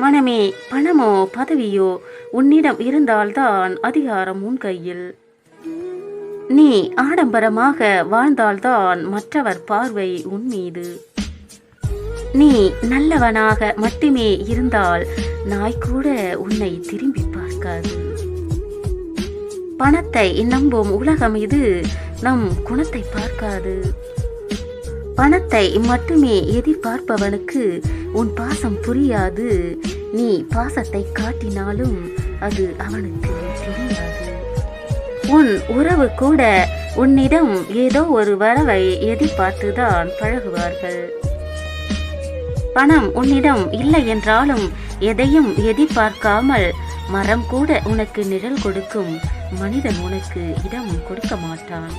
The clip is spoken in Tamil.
மனமே பணமோ பதவியோ உன்னிடம் இருந்தால்தான் அதிகாரம் உன் கையில். நீ ஆடம்பரமாக வாழ்ந்தால்தான் மற்றவர் பார்வை உன் மீது. நீ நல்லவனாக மட்டுமே இருந்தால் நாய் கூட உன்னை திரும்பி பார்க்காது. பணத்தை நம்பும் உலகம் இது நம் குணத்தை பார்க்காது. பணத்தை மட்டுமே எதிர்பார்ப்பவனுக்கு உன் பாசம் புரியாது. நீ பாசத்தை காட்டினாலும் அது அவனுக்கு தெரியாது. உன் உறவு கூட உன்னிடம் ஏதோ ஒரு வரவை எதிர்பார்த்துதான் பழகுவார்கள். பணம் உன்னிடம் இல்லை என்றாலும் எதையும் எதிர்பார்க்காமல் மரம் கூட உனக்கு நிழல் கொடுக்கும். மனிதன் உனக்கு இடம் கொடுக்க மாட்டான்.